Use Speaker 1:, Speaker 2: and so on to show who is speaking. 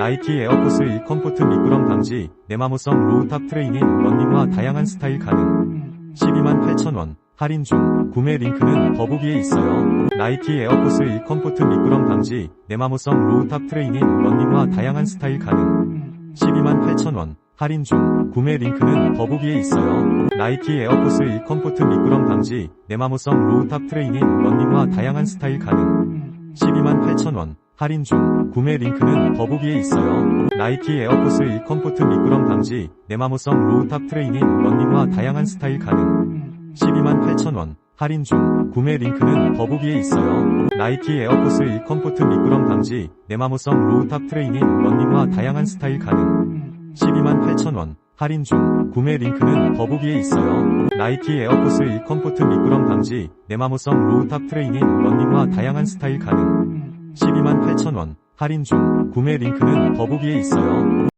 Speaker 1: 나이키 에어포스 1 컴포트 미끄럼 방지, 내마모성 로우탑 트레이닝, 런닝화 다양한 스타일 가능. 12만 8천원. 할인 중. 구매 링크는 더보기에 있어요. 나이키 에어포스 1 컴포트 미끄럼 방지, 내마모성 로우탑 트레이닝, 런닝화 다양한 스타일 가능. 12만 8천원. 할인 중. 구매 링크는 더보기에 있어요. 나이키 에어포스 1 컴포트 미끄럼 방지, 내마모성 로우탑 트레이닝, 런닝화 다양한 스타일 가능. 12만 8천원. 할인 중. 구매 링크는 더보기에 있어요. 나이키 에어포스 1 컴포트 미끄럼 방지, 내마모성 로우탑 트레이닝, 런닝화 다양한 스타일 가능. 12만 8천원. 할인 중. 구매 링크는 더보기에 있어요. 나이키 에어포스 1 컴포트 미끄럼 방지, 내마모성 로우탑 트레이닝, 런닝화 다양한 스타일 가능. 12만 8천원. 할인 중. 구매 링크는 더보기에 있어요. 나이키 에어포스 1 컴포트 미끄럼 방지, 내마모성 로우탑 트레이닝, 런닝화 다양한 스타일 가능. 12만 8천원. 할인 중. 구매 링크는 더보기에 있어요.